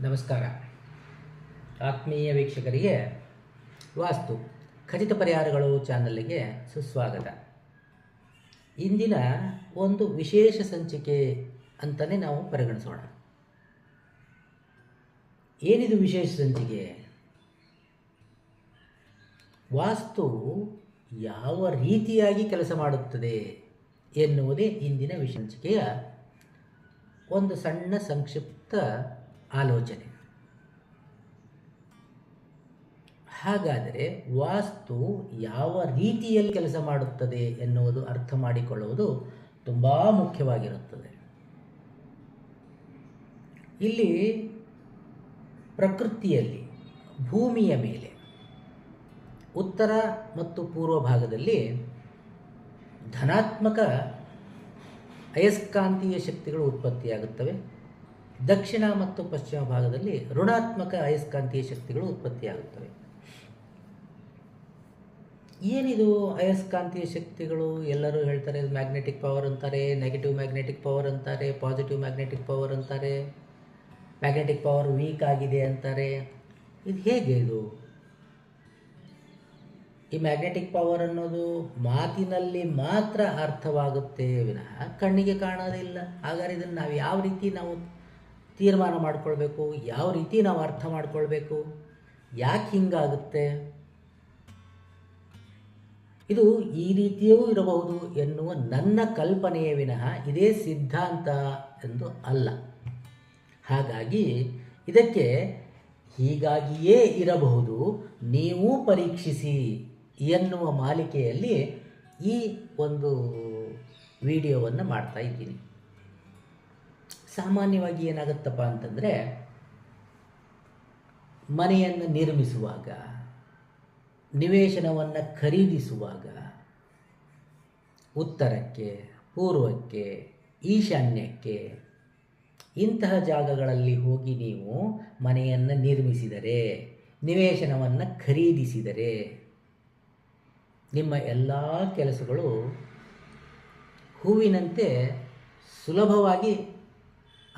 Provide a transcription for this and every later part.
ನಮಸ್ಕಾರ. ಆತ್ಮೀಯ ವೀಕ್ಷಕರಿಗೆ ವಾಸ್ತು. ಖಚಿತ ಪರಿಹಾರಗಳು ಚಾನಲ್ಗೆ ಸುಸ್ವಾಗತ. ಇಂದಿನ ಒಂದು ವಿಶೇಷ ಸಂಚಿಕೆ ಅಂತಲೇ ನಾವು ಪರಿಗಣಿಸೋಣ. ಏನಿದು ವಿಶೇಷ ಸಂಚಿಕೆ? ವಾಸ್ತು ಯಾವ ರೀತಿಯಾಗಿ ಕೆಲಸ ಮಾಡುತ್ತದೆ ಎನ್ನುವುದೇ ಇಂದಿನ ವಿಶಂಚಿಕೆಯ ಒಂದು ಸಣ್ಣ ಸಂಕ್ಷಿಪ್ತ ಆಲೋಚನೆ. ಹಾಗಾದರೆ ವಾಸ್ತು ಯಾವ ರೀತಿಯಲ್ಲಿ ಕೆಲಸ ಮಾಡುತ್ತದೆ ಎನ್ನುವುದು ಅರ್ಥ ಮಾಡಿಕೊಳ್ಳುವುದು ತುಂಬ ಮುಖ್ಯವಾಗಿರುತ್ತದೆ. ಇಲ್ಲಿ ಪ್ರಕೃತಿಯಲ್ಲಿ, ಭೂಮಿಯ ಮೇಲೆ, ಉತ್ತರ ಮತ್ತು ಪೂರ್ವ ಭಾಗದಲ್ಲಿ ಧನಾತ್ಮಕ ಅಯಸ್ಕಾಂತೀಯ ಶಕ್ತಿಗಳು ಉತ್ಪತ್ತಿಯಾಗುತ್ತವೆ. ದಕ್ಷಿಣ ಮತ್ತು ಪಶ್ಚಿಮ ಭಾಗದಲ್ಲಿ ಋಣಾತ್ಮಕ ಅಯಸ್ಕಾಂತೀಯ ಶಕ್ತಿಗಳು ಉತ್ಪತ್ತಿಯಾಗುತ್ತವೆ. ಏನಿದು ಅಯಸ್ಕಾಂತೀಯ ಶಕ್ತಿಗಳು? ಎಲ್ಲರೂ ಹೇಳ್ತಾರೆ ಮ್ಯಾಗ್ನೆಟಿಕ್ ಪವರ್ ಅಂತಾರೆ ನೆಗೆಟಿವ್ ಮ್ಯಾಗ್ನೆಟಿಕ್ ಪವರ್ ಅಂತಾರೆ ಪಾಸಿಟಿವ್ ಮ್ಯಾಗ್ನೆಟಿಕ್ ಪವರ್ ಅಂತಾರೆ ಮ್ಯಾಗ್ನೆಟಿಕ್ ಪವರ್ ವೀಕ್ ಆಗಿದೆ ಅಂತಾರೆ. ಇದು ಹೇಗೆ ಇದು? ಈ ಮ್ಯಾಗ್ನೆಟಿಕ್ ಪವರ್ ಅನ್ನೋದು ಮಾತಿನಲ್ಲಿ ಮಾತ್ರ ಅರ್ಥವಾಗುತ್ತೆ ವಿನಃ ಕಣ್ಣಿಗೆ ಕಾಣೋದಿಲ್ಲ. ಹಾಗಾದ್ರೆ ಇದನ್ನು ನಾವು ಯಾವ ರೀತಿ ನಾವು ತೀರ್ಮಾನ ಮಾಡಿಕೊಳ್ಬೇಕು, ಯಾವ ರೀತಿ ನಾವು ಅರ್ಥ ಮಾಡಿಕೊಳ್ಬೇಕು, ಯಾಕೆ ಹಿಂಗಾಗುತ್ತೆ? ಇದು ಈ ರೀತಿಯೂ ಇರಬಹುದು ಎನ್ನುವ ನನ್ನ ಕಲ್ಪನೆಯ ವಿನಃ ಇದೇ ಸಿದ್ಧಾಂತ ಎಂದು ಅಲ್ಲ. ಹಾಗಾಗಿ ಇದಕ್ಕೆ ಹೀಗಾಗಿಯೇ ಇರಬಹುದು, ನೀವು ಪರೀಕ್ಷಿಸಿ ಎನ್ನುವ ಮಾಲಿಕೆಯಲ್ಲಿ ಈ ಒಂದು ವಿಡಿಯೋವನ್ನು ಮಾಡ್ತಾ ಇದ್ದೀನಿ. ಸಾಮಾನ್ಯವಾಗಿ ಏನಾಗುತ್ತಪ್ಪ ಅಂತಂದರೆ ಮನೆಯನ್ನು ನಿರ್ಮಿಸುವಾಗ, ನಿವೇಶನವನ್ನು ಖರೀದಿಸುವಾಗ, ಉತ್ತರಕ್ಕೆ, ಪೂರ್ವಕ್ಕೆ, ಈಶಾನ್ಯಕ್ಕೆ ಇಂತಹ ಜಾಗಗಳಲ್ಲಿ ಹೋಗಿ ನೀವು ಮನೆಯನ್ನು ನಿರ್ಮಿಸಿದರೆ, ನಿವೇಶನವನ್ನು ಖರೀದಿಸಿದರೆ ನಿಮ್ಮ ಎಲ್ಲ ಕೆಲಸಗಳು ಹೂವಿನಂತೆ ಸುಲಭವಾಗಿ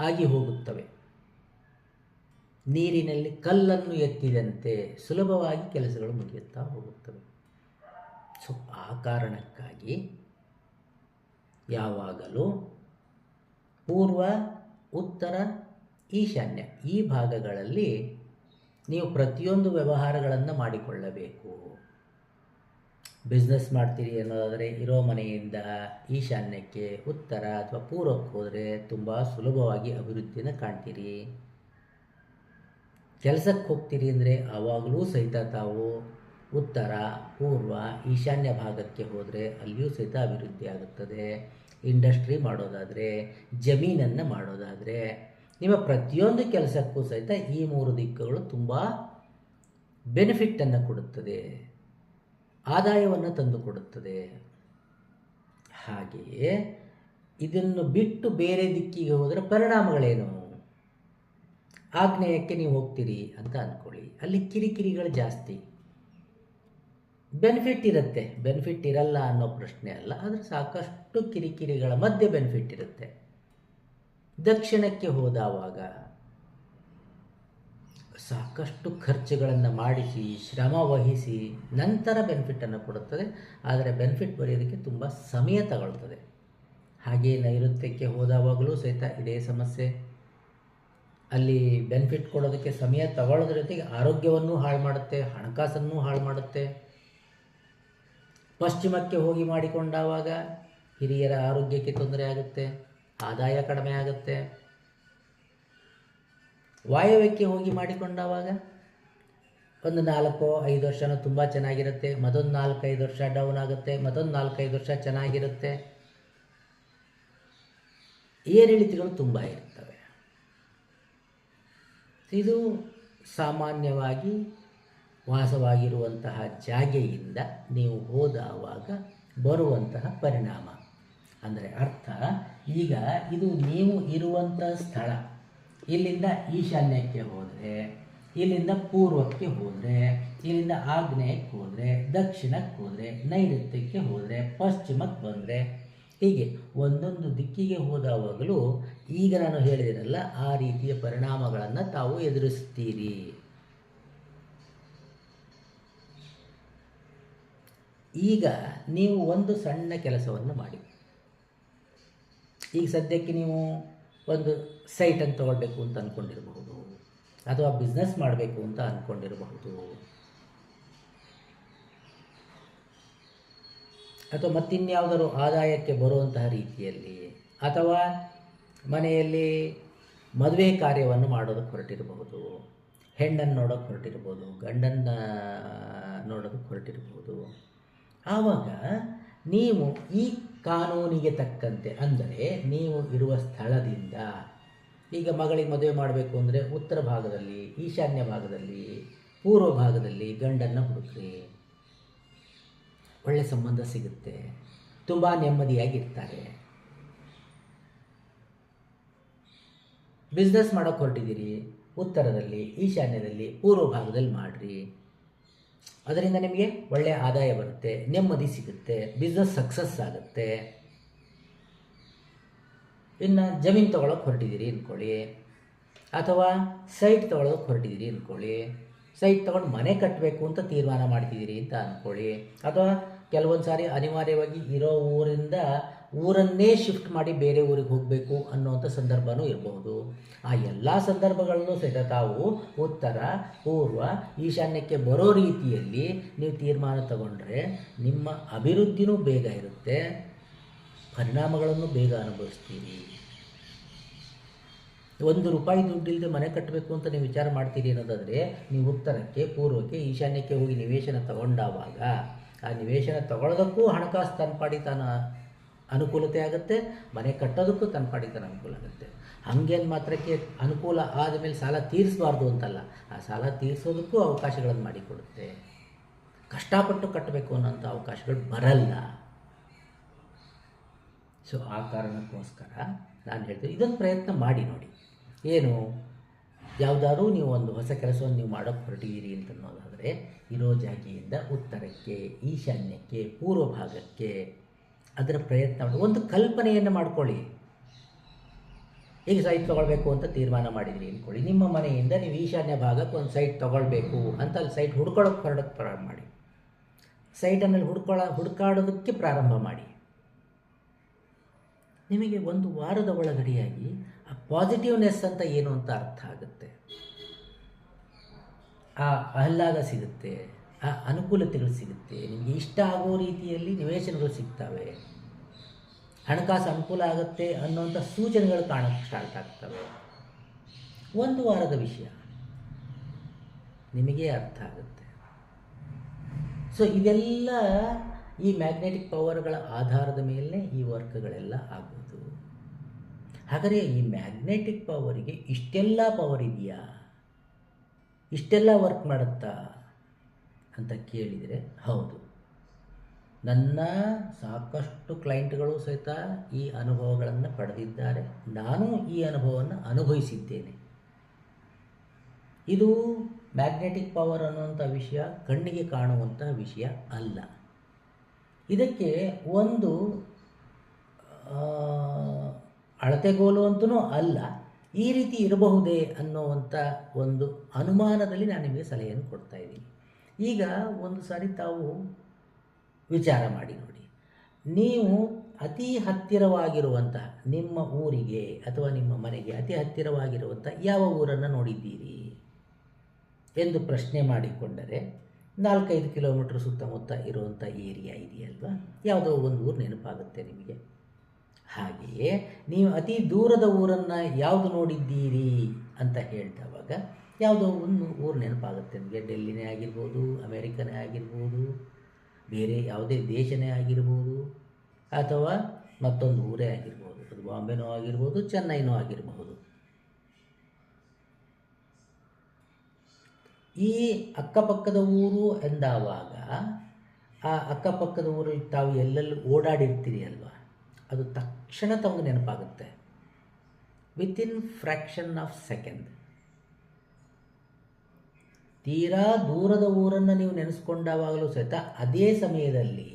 ಆಗಿ ಹೋಗುತ್ತವೆ. ನೀರಿನಲ್ಲಿ ಕಲ್ಲನ್ನು ಎತ್ತಿದಂತೆ ಸುಲಭವಾಗಿ ಕೆಲಸಗಳು ಮುಗಿಯುತ್ತಾ ಹೋಗುತ್ತವೆ. ಸೊ, ಆ ಕಾರಣಕ್ಕಾಗಿ ಯಾವಾಗಲೂ ಪೂರ್ವ, ಉತ್ತರ, ಈಶಾನ್ಯ ಈ ಭಾಗಗಳಲ್ಲಿ ನೀವು ಪ್ರತಿಯೊಂದು ವ್ಯವಹಾರಗಳನ್ನು ಮಾಡಿಕೊಳ್ಳಬೇಕು. ಬಿಸ್ನೆಸ್ ಮಾಡ್ತೀರಿ ಅನ್ನೋದಾದರೆ ಇರೋ ಮನೆಯಿಂದ ಈಶಾನ್ಯಕ್ಕೆ ಉತ್ತರ ಅಥವಾ ಪೂರ್ವಕ್ಕೆ ಹೋದರೆ ತುಂಬ ಸುಲಭವಾಗಿ ಅಭಿವೃದ್ಧಿಯನ್ನು ಕಾಣ್ತೀರಿ. ಕೆಲಸಕ್ಕೆ ಹೋಗ್ತೀರಿ ಅಂದರೆ ಆವಾಗಲೂ ಸಹಿತ ತಾವು ಉತ್ತರ, ಪೂರ್ವ, ಈಶಾನ್ಯ ಭಾಗಕ್ಕೆ ಹೋದರೆ ಅಲ್ಲಿಯೂ ಸಹಿತ ಅಭಿವೃದ್ಧಿ ಆಗುತ್ತದೆ. ಇಂಡಸ್ಟ್ರಿ ಮಾಡೋದಾದರೆ, ಜಮೀನನ್ನು ಮಾಡೋದಾದರೆ, ನಿಮ್ಮ ಪ್ರತಿಯೊಂದು ಕೆಲಸಕ್ಕೂ ಸಹಿತ ಈ ಮೂರು ದಿಕ್ಕುಗಳು ತುಂಬ ಬೆನಿಫಿಟ್ಟನ್ನು ಕೊಡುತ್ತದೆ. ಆದಾಯವನ್ನು ತಂದುಕೊಡುತ್ತದೆ. ಹಾಗೆಯೇ ಇದನ್ನು ಬಿಟ್ಟು ಬೇರೆ ದಿಕ್ಕಿಗೆ ಹೋದರೆ ಪರಿಣಾಮಗಳೇನು? ಆಗ್ನೇಯಕ್ಕೆ ನೀವು ಹೋಗ್ತೀರಿ ಅಂತ ಅಂದ್ಕೊಳ್ಳಿ ಅಲ್ಲಿ ಕಿರಿಕಿರಿಗಳು ಜಾಸ್ತಿ. ಬೆನಿಫಿಟ್ ಇರುತ್ತೆ. ಬೆನಿಫಿಟ್ ಇರಲ್ಲ ಅನ್ನೋ ಪ್ರಶ್ನೆ ಅಲ್ಲ. ಆದರೆ ಸಾಕಷ್ಟು ಕಿರಿಕಿರಿಗಳ ಮಧ್ಯೆ ಬೆನಿಫಿಟ್ ಇರುತ್ತೆ. ದಕ್ಷಿಣಕ್ಕೆ ಹೋದವಾಗ ಸಾಕಷ್ಟು ಖರ್ಚುಗಳನ್ನು ಮಾಡಿಸಿ, ಶ್ರಮ ವಹಿಸಿ ನಂತರ ಬೆನಿಫಿಟನ್ನು ಕೊಡುತ್ತದೆ. ಆದರೆ ಬೆನಿಫಿಟ್ ಬರೆಯೋದಕ್ಕೆ ತುಂಬ ಸಮಯ ತಗೊಳ್ತದೆ. ಹಾಗೆಯೇ ನೈಋತ್ಯಕ್ಕೆ ಹೋದಾವಾಗಲೂ ಸಹಿತ ಇದೇ ಸಮಸ್ಯೆ. ಅಲ್ಲಿ ಬೆನಿಫಿಟ್ ಕೊಡೋದಕ್ಕೆ ಸಮಯ ತಗೊಳ್ಳೋದ್ರ ಜೊತೆಗೆ ಆರೋಗ್ಯವನ್ನು ಹಾಳು ಮಾಡುತ್ತೆ, ಹಣಕಾಸನ್ನು ಹಾಳು ಮಾಡುತ್ತೆ. ಪಶ್ಚಿಮಕ್ಕೆ ಹೋಗಿ ಮಾಡಿಕೊಂಡಾವಾಗ ಹಿರಿಯರ ಆರೋಗ್ಯಕ್ಕೆ ತೊಂದರೆ ಆಗುತ್ತೆ, ಆದಾಯ ಕಡಿಮೆ ಆಗುತ್ತೆ. ವಾಯವ್ಯಕ್ಕೆ ಹೋಗಿ ಮಾಡಿಕೊಂಡವಾಗ? ಒಂದು ನಾಲ್ಕು ಐದು ವರ್ಷನೂ ತುಂಬ ಚೆನ್ನಾಗಿರುತ್ತೆ. ಮತ್ತೊಂದು ನಾಲ್ಕೈದು ವರ್ಷ ಡೌನ್ ಆಗುತ್ತೆ. ಮತ್ತೊಂದು ನಾಲ್ಕೈದು ವರ್ಷ ಚೆನ್ನಾಗಿರುತ್ತೆ. ಏರಿಳಿತಗಳು ತುಂಬ ಇರ್ತವೆ. ಇದು ಸಾಮಾನ್ಯವಾಗಿ ವಾಸವಾಗಿರುವಂತಹ ಜಾಗೆಯಿಂದ ನೀವು ಹೋದಾವಾಗ ಬರುವಂತಹ ಪರಿಣಾಮ. ಅಂದರೆ ಅರ್ಥ, ಈಗ ಇದು ನೀವು ಇರುವಂಥ ಸ್ಥಳ. ಇಲ್ಲಿಂದ ಈಶಾನ್ಯಕ್ಕೆ ಹೋದರೆ, ಇಲ್ಲಿಂದ ಪೂರ್ವಕ್ಕೆ ಹೋದರೆ, ಇಲ್ಲಿಂದ ಆಗ್ನೇಯಕ್ಕೆ ಹೋದರೆ, ದಕ್ಷಿಣಕ್ಕೆ ಹೋದರೆ, ನೈಋತ್ಯಕ್ಕೆ ಹೋದರೆ, ಪಶ್ಚಿಮಕ್ಕೆ ಬಂದರೆ, ಹೀಗೆ ಒಂದೊಂದು ದಿಕ್ಕಿಗೆ ಹೋದವಾಗಲೂ ಈಗ ನಾನು ಹೇಳಿದಿರಲ್ಲ ಆ ರೀತಿಯ ಪರಿಣಾಮಗಳನ್ನು ತಾವು ಎದುರಿಸ್ತೀರಿ. ಈಗ ನೀವು ಒಂದು ಸಣ್ಣ ಕೆಲಸವನ್ನು ಮಾಡಿ. ಈಗ ಸದ್ಯಕ್ಕೆ ನೀವು ಒಂದು ಸೈಟನ್ನು ತೊಗೊಳ್ಬೇಕು ಅಂತ ಅಂದ್ಕೊಂಡಿರಬಹುದು ಅಥವಾ ಬಿಸ್ನೆಸ್ ಮಾಡಬೇಕು ಅಂತ ಅಂದ್ಕೊಂಡಿರಬಹುದು ಅಥವಾ ಮತ್ತಿನ್ಯಾವುದಾದ್ರು ಆದಾಯಕ್ಕೆ ಬರುವಂತಹ ರೀತಿಯಲ್ಲಿ, ಅಥವಾ ಮನೆಯಲ್ಲಿ ಮದುವೆ ಕಾರ್ಯವನ್ನು ಮಾಡೋದಕ್ಕೆ ಹೊರಟಿರಬಹುದು. ಹೆಣ್ಣನ್ನು ನೋಡೋಕ್ಕೆ ಹೊರಟಿರ್ಬೋದು ಗಂಡನ್ನು ನೋಡೋದಕ್ಕೆ ಹೊರಟಿರಬಹುದು. ಆವಾಗ ನೀವು ಈ ಕಾನೂನಿಗೆ ತಕ್ಕಂತೆ ಅಂದರೆ ನೀವು ಇರುವ ಸ್ಥಳದಿಂದ, ಈಗ ಮಗಳಿಗೆ ಮದುವೆ ಮಾಡಬೇಕು ಅಂದರೆ ಉತ್ತರ ಭಾಗದಲ್ಲಿ, ಈಶಾನ್ಯ ಭಾಗದಲ್ಲಿ, ಪೂರ್ವ ಭಾಗದಲ್ಲಿ ಗಂಡನ್ನು ಹುಡುಕ್ರಿ. ಒಳ್ಳೆ ಸಂಬಂಧ ಸಿಗುತ್ತೆ. ತುಂಬ ನೆಮ್ಮದಿಯಾಗಿರ್ತಾರೆ. ಬಿಸ್ನೆಸ್ ಮಾಡೋಕ್ಕೆ ಹೊರಟಿದ್ದೀರಿ, ಉತ್ತರದಲ್ಲಿ, ಈಶಾನ್ಯದಲ್ಲಿ, ಪೂರ್ವ ಭಾಗದಲ್ಲಿ ಮಾಡಿರಿ. ಅದರಿಂದ ನಿಮಗೆ ಒಳ್ಳೆಯ ಆದಾಯ ಬರುತ್ತೆ, ನೆಮ್ಮದಿ ಸಿಗುತ್ತೆ ಬಿಸ್ನೆಸ್ ಸಕ್ಸಸ್ ಆಗುತ್ತೆ. ಇನ್ನು ಜಮೀನು ತೊಗೊಳಕ್ಕೆ ಹೊರಟಿದ್ದೀರಿ ಅಂದ್ಕೊಳ್ಳಿ ಅಥವಾ ಸೈಟ್ ತೊಗೊಳೋಕೆ ಹೊರಟಿದ್ದೀರಿ ಅಂದ್ಕೊಳ್ಳಿ ಸೈಟ್ ತೊಗೊಂಡು ಮನೆ ಕಟ್ಟಬೇಕು ಅಂತ ತೀರ್ಮಾನ ಮಾಡ್ತಿದ್ದೀರಿ ಅಂತ ಅಂದ್ಕೊಳ್ಳಿ ಅಥವಾ ಕೆಲವೊಂದು ಸಾರಿ ಅನಿವಾರ್ಯವಾಗಿ ಇರೋ ಊರಿಂದ ಊರನ್ನೇ ಶಿಫ್ಟ್ ಮಾಡಿ ಬೇರೆ ಊರಿಗೆ ಹೋಗಬೇಕು ಅನ್ನುವಂಥ ಸಂದರ್ಭವೂ ಇರಬಹುದು ಆ ಎಲ್ಲ ಸಂದರ್ಭಗಳಲ್ಲೂ ಸಹಿತ ತಾವು ಉತ್ತರ, ಪೂರ್ವ, ಈಶಾನ್ಯಕ್ಕೆ ಬರೋ ರೀತಿಯಲ್ಲಿ ನೀವು ತೀರ್ಮಾನ ತಗೊಂಡ್ರೆ ನಿಮ್ಮ ಅಭಿವೃದ್ಧಿನೂ ಬೇಗ ಇರುತ್ತೆ. ಪರಿಣಾಮಗಳನ್ನು ಬೇಗ ಅನುಭವಿಸ್ತೀರಿ. ಒಂದು ರೂಪಾಯಿ ದುಡ್ಡಿಲ್ಲದೆ ಮನೆ ಕಟ್ಟಬೇಕು ಅಂತ ನೀವು ವಿಚಾರ ಮಾಡ್ತೀರಿ ಅನ್ನೋದಾದರೆ ನೀವು ಉತ್ತರಕ್ಕೆ, ಪೂರ್ವಕ್ಕೆ, ಈಶಾನ್ಯಕ್ಕೆ ಹೋಗಿ ನಿವೇಶನ ತಗೊಂಡಾವಾಗ ಆ ನಿವೇಶನ ತಗೊಳ್ಳೋದಕ್ಕೂ ಹಣಕಾಸು ತನ್ಪಾಡಿ ತಾನ ಅನುಕೂಲತೆ ಆಗುತ್ತೆ, ಮನೆ ಕಟ್ಟೋದಕ್ಕೂ ತನ್ನ ಪಾಡಿತನ ಅನುಕೂಲ ಆಗುತ್ತೆ. ಹಂಗೇನು ಮಾತ್ರಕ್ಕೆ ಅನುಕೂಲ ಆದಮೇಲೆ ಸಾಲ ತೀರಿಸಬಾರ್ದು ಅಂತಲ್ಲ, ಆ ಸಾಲ ತೀರಿಸೋದಕ್ಕೂ ಅವಕಾಶಗಳನ್ನು ಮಾಡಿಕೊಡುತ್ತೆ. ಕಷ್ಟಪಟ್ಟು ಕಟ್ಟಬೇಕು ಅನ್ನೋಂಥ ಅವಕಾಶಗಳು ಬರಲ್ಲ. ಸೊ ಆ ಕಾರಣಕ್ಕೋಸ್ಕರ ನಾನು ಹೇಳ್ತೀನಿ, ಇದೊಂದು ಪ್ರಯತ್ನ ಮಾಡಿ ನೋಡಿ. ಏನು? ಯಾವುದಾದ್ರೂ ನೀವು ಒಂದು ಹೊಸ ಕೆಲಸವನ್ನು ನೀವು ಮಾಡೋಕ್ಕೆ ಹೊರಟಿದ್ದೀರಿ ಅಂತ ಅನ್ನೋದಾದರೆ, ಇರೋ ಜಾಗಿಯಿಂದ ಉತ್ತರಕ್ಕೆ, ಈಶಾನ್ಯಕ್ಕೆ, ಪೂರ್ವ ಭಾಗಕ್ಕೆ ಅದರ ಪ್ರಯತ್ನ ಮಾಡಿ ಒಂದು ಕಲ್ಪನೆಯನ್ನು ಮಾಡ್ಕೊಳ್ಳಿ. ಈಗ ಸೈಟ್ ತೊಗೊಳ್ಬೇಕು ಅಂತ ತೀರ್ಮಾನ ಮಾಡಿದ್ರಿ ಅಂದ್ಕೊಳ್ಳಿ ನಿಮ್ಮ ಮನೆಯಿಂದ ನೀವು ಈಶಾನ್ಯ ಭಾಗಕ್ಕೆ ಒಂದು ಸೈಟ್ ತೊಗೊಳ್ಬೇಕು ಅಂತ ಅಲ್ಲಿ ಸೈಟ್ ಹುಡ್ಕೊಳ್ಳೋಕೆ ಹೊರಡೋಕ್ಕೆ ಪ್ರಾರಂಭ ಮಾಡಿ. ಸೈಟನ್ನು ಹುಡ್ಕೊಳ್ಳೋ ಹುಡುಕಾಡೋದಕ್ಕೆ ಪ್ರಾರಂಭ ಮಾಡಿ. ನಿಮಗೆ ಒಂದು ವಾರದ ಒಳಗಡೆಯಾಗಿ ಆ ಪಾಸಿಟಿವ್ನೆಸ್ ಅಂತ ಏನು ಅಂತ ಅರ್ಥ ಆಗುತ್ತೆ. ಆ ಆಹ್ಲಾದ ಸಿಗುತ್ತೆ. ಆ ಅನುಕೂಲತೆಗಳು ಸಿಗುತ್ತೆ. ನಿಮಗೆ ಇಷ್ಟ ಆಗೋ ರೀತಿಯಲ್ಲಿ ನಿವೇಶನಗಳು ಸಿಗ್ತವೆ. ಹಣಕಾಸು ಅನುಕೂಲ ಆಗುತ್ತೆ ಅನ್ನೋಂಥ ಸೂಚನೆಗಳು ಕಾಣೋಕ್ಕೆ ಸ್ಟಾರ್ಟ್ ಆಗ್ತವೆ. ಒಂದು ವಾರದ ವಿಷಯ. ನಿಮಗೆ ಅರ್ಥ ಆಗುತ್ತೆ. ಸೊ ಇದೆಲ್ಲ ಈ ಮ್ಯಾಗ್ನೆಟಿಕ್ ಪವರ್ಗಳ ಆಧಾರದ ಮೇಲೆ ಈ ವರ್ಕ್ಗಳೆಲ್ಲ ಆಗೋದು. ಹಾಗಾದರೆ ಈ ಮ್ಯಾಗ್ನೆಟಿಕ್ ಪವರಿಗೆ ಇಷ್ಟೆಲ್ಲ ಪವರ್ ಇದೆಯಾ? ಇಷ್ಟೆಲ್ಲ ವರ್ಕ್ ಮಾಡುತ್ತಾ? ಅಂತ ಕೇಳಿದರೆ, ಹೌದು. ನನ್ನ ಸಾಕಷ್ಟು ಕ್ಲೈಂಟ್ಗಳು ಸಹಿತ ಈ ಅನುಭವಗಳನ್ನು ಪಡೆದಿದ್ದಾರೆ. ನಾನು ಈ ಅನುಭವವನ್ನು ಅನುಭವಿಸಿದ್ದೇನೆ. ಇದು ಮ್ಯಾಗ್ನೆಟಿಕ್ ಪವರ್ ಅನ್ನುವಂಥ ವಿಷಯ, ಕಣ್ಣಿಗೆ ಕಾಣುವಂಥ ವಿಷಯ ಅಲ್ಲ. ಇದಕ್ಕೆ ಒಂದು ಅಳತೆಗೋಲು ಅಂತೂ ಅಲ್ಲ. ಈ ರೀತಿ ಇರಬಹುದೇ ಅನ್ನೋವಂಥ ಒಂದು ಅನುಮಾನದಲ್ಲಿ ನಾನು ನಿಮಗೆ ಸಲಹೆಯನ್ನು ಕೊಡ್ತಾ ಇದ್ದೀನಿ. ಈಗ ಒಂದು ಸಾರಿ ತಾವು ವಿಚಾರ ಮಾಡಿ ನೋಡಿ. ನೀವು ಅತಿ ಹತ್ತಿರವಾಗಿರುವಂಥ ನಿಮ್ಮ ಊರಿಗೆ ಅಥವಾ ನಿಮ್ಮ ಮನೆಗೆ ಅತಿ ಹತ್ತಿರವಾಗಿರುವಂಥ ಯಾವ ಊರನ್ನು ನೋಡಿದ್ದೀರಿ? ಎಂದು ಪ್ರಶ್ನೆ ಮಾಡಿಕೊಂಡರೆ ನಾಲ್ಕೈದು ಕಿಲೋಮೀಟ್ರ್ ಸುತ್ತಮುತ್ತ ಇರುವಂಥ ಏರಿಯಾ ಇದೆಯಲ್ವಾ? ಯಾವುದೋ ಒಂದು ಊರು ನೆನಪಾಗುತ್ತೆ ನಿಮಗೆ. ಹಾಗೆಯೇ ನೀವು ಅತಿ ದೂರದ ಊರನ್ನು ಯಾವುದು ನೋಡಿದ್ದೀರಿ ಅಂತ ಹೇಳಿದವಾಗ ಯಾವುದೋ ಒಂದು ಊರು ನೆನಪಾಗುತ್ತೆ ನಿಮಗೆ. ಡೆಲ್ಲಿನೇ ಆಗಿರ್ಬೋದು, ಅಮೇರಿಕನೇ ಆಗಿರ್ಬೋದು, ಬೇರೆ ಯಾವುದೇ ದೇಶನೇ ಆಗಿರ್ಬೋದು, ಅಥವಾ ಮತ್ತೊಂದು ಊರೇ ಆಗಿರ್ಬೋದು. ಅದು ಬಾಂಬೆನೋ ಆಗಿರ್ಬೋದು, ಚೆನ್ನೈನೋ ಆಗಿರಬಹುದು ಈ ಅಕ್ಕಪಕ್ಕದ ಊರು ಎಂದಾವಾಗ ಆ ಅಕ್ಕಪಕ್ಕದ ಊರು ತಾವು ಎಲ್ಲೆಲ್ಲೂ ಓಡಾಡಿರ್ತೀರಿ ಅಲ್ವಾ? ಅದು ತಕ್ಷಣ ತಮಗೆ ನೆನಪಾಗುತ್ತೆ. ವಿತಿನ್ ಫ್ರ್ಯಾಕ್ಷನ್ ಆಫ್ ಸೆಕೆಂಡ್ ತೀರಾ ದೂರದ ಊರನ್ನು ನೀವು ನೆನೆಸ್ಕೊಂಡಾವಾಗಲೂ ಸಹಿತ ಅದೇ ಸಮಯದಲ್ಲಿ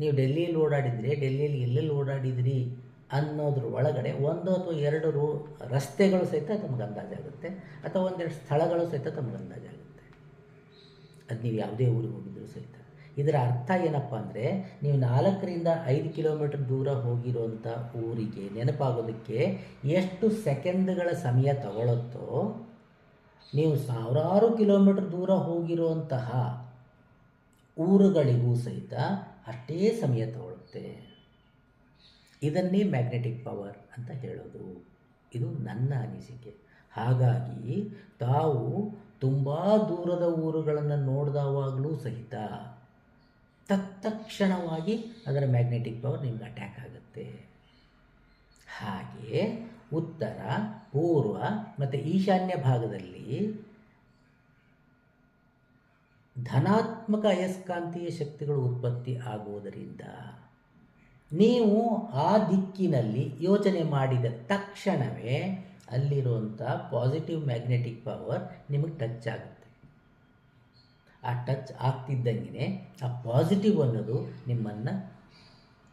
ನೀವು ಡೆಲ್ಲಿಯಲ್ಲಿ ಓಡಾಡಿದ್ರಿ, ಡೆಲ್ಲಿಯಲ್ಲಿ ಎಲ್ಲೆಲ್ಲಿ ಓಡಾಡಿದ್ರಿ ಅನ್ನೋದ್ರ ಒಳಗಡೆ ಒಂದು ಅಥವಾ ಎರಡು ರೂ, ರಸ್ತೆಗಳು ಸಹಿತ ತಮಗೆ ಅಂದಾಜಾಗುತ್ತೆ ಅಥವಾ ಒಂದೆರಡು ಸ್ಥಳಗಳು ಸಹಿತ ತಮಗೆ ಅಂದಾಜಾಗುತ್ತೆ ಅದು ನೀವು ಯಾವುದೇ ಊರಿಗೆ ಹೋಗಿದ್ರು ಸಹಿತ. ಇದರ ಅರ್ಥ ಏನಪ್ಪ ಅಂದರೆ ನೀವು ನಾಲ್ಕರಿಂದ ಐದು ಕಿಲೋಮೀಟರ್ ದೂರ ಹೋಗಿರುವಂಥ ಊರಿಗೆ ನೆನಪಾಗೋದಕ್ಕೆ ಎಷ್ಟು ಸೆಕೆಂಡ್ಗಳ ಸಮಯ ತಗೊಳುತ್ತೋ, ನೀವು ಸಾವಿರಾರು ಕಿಲೋಮೀಟರ್ ದೂರ ಹೋಗಿರುವಂತಹ ಊರುಗಳಿಗೂ ಸಹಿತ ಅಷ್ಟೇ ಸಮಯ ತಗೊಳುತ್ತೆ. ಇದನ್ನೇ ಮ್ಯಾಗ್ನೆಟಿಕ್ ಪವರ್ ಅಂತ ಹೇಳೋದು. ಇದು ನನ್ನ ಅನಿಸಿಕೆ. ಹಾಗಾಗಿ ತಾವು ತುಂಬ ದೂರದ ಊರುಗಳನ್ನು ನೋಡಿದವಾಗಲೂ ಸಹಿತ ತತ್ಕ್ಷಣವಾಗಿ ಅದರ ಮ್ಯಾಗ್ನೆಟಿಕ್ ಪವರ್ ನಿಮ್ಗೆ ಅಟ್ಯಾಕ್ ಆಗುತ್ತೆ. ಹಾಗೆ ಉತ್ತರ, ಪೂರ್ವ ಮತ್ತು ಈಶಾನ್ಯ ಭಾಗದಲ್ಲಿ ಧನಾತ್ಮಕ ಅಯಸ್ಕಾಂತೀಯ ಶಕ್ತಿಗಳು ಉತ್ಪತ್ತಿ ಆಗುವುದರಿಂದ ನೀವು ಆ ದಿಕ್ಕಿನಲ್ಲಿ ಯೋಚನೆ ಮಾಡಿದ ತಕ್ಷಣವೇ ಅಲ್ಲಿರುವಂಥ ಪಾಸಿಟಿವ್ ಮ್ಯಾಗ್ನೆಟಿಕ್ ಪವರ್ ನಿಮಗೆ ಟಚ್ ಆಗುತ್ತೆ. ಆ ಟಚ್ ಆಗ್ತಿದ್ದಂಗೆ ಆ ಪಾಸಿಟಿವ್ ಅನ್ನೋದು ನಿಮ್ಮನ್ನು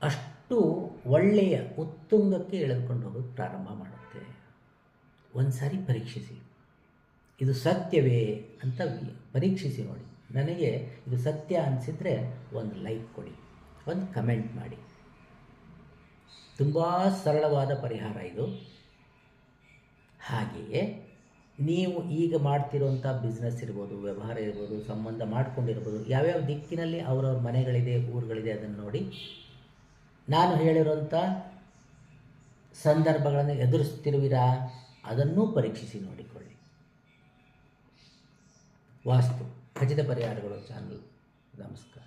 ಅಷ್ಟು ಒಳ್ಳೆಯ ಉತ್ತುಂಗಕ್ಕೆ ಎಳೆದುಕೊಂಡು ಹೋಗೋದು ಪ್ರಾರಂಭ ಮಾಡುತ್ತೆ. ಒಂದು ಸಾರಿ ಪರೀಕ್ಷಿಸಿ. ಇದು ಸತ್ಯವೇ ಅಂತ ಪರೀಕ್ಷಿಸಿ ನೋಡಿ. ನನಗೆ ಇದು ಸತ್ಯ ಅನಿಸಿದರೆ ಒಂದು ಲೈಕ್ ಕೊಡಿ. ಒಂದು ಕಮೆಂಟ್ ಮಾಡಿ. ತುಂಬ ಸರಳವಾದ ಪರಿಹಾರ ಇದು. ಹಾಗೆಯೇ ನೀವು ಈಗ ಮಾಡ್ತಿರುವಂಥ ಬಿಸ್ನೆಸ್ ಇರ್ಬೋದು, ವ್ಯವಹಾರ ಇರ್ಬೋದು, ಸಂಬಂಧ ಮಾಡಿಕೊಂಡಿರ್ಬೋದು, ಯಾವ್ಯಾವ ದಿಕ್ಕಿನಲ್ಲಿ ಅವರವ್ರ ಮನೆಗಳಿದೆ, ಊರುಗಳಿದೆ ಅದನ್ನು ನೋಡಿ ನಾನು ಹೇಳಿರುವಂಥ ಸಂದರ್ಭಗಳನ್ನು ಎದುರಿಸ್ತಿರುವಿರಾ ಅದನ್ನೂ ಪರೀಕ್ಷಿಸಿ ನೋಡಿಕೊಳ್ಳಿ. ವಾಸ್ತು, ಖಚಿತ ಪರಿಹಾರಗಳು ಚಾನಲ್ ನಮಸ್ಕಾರ.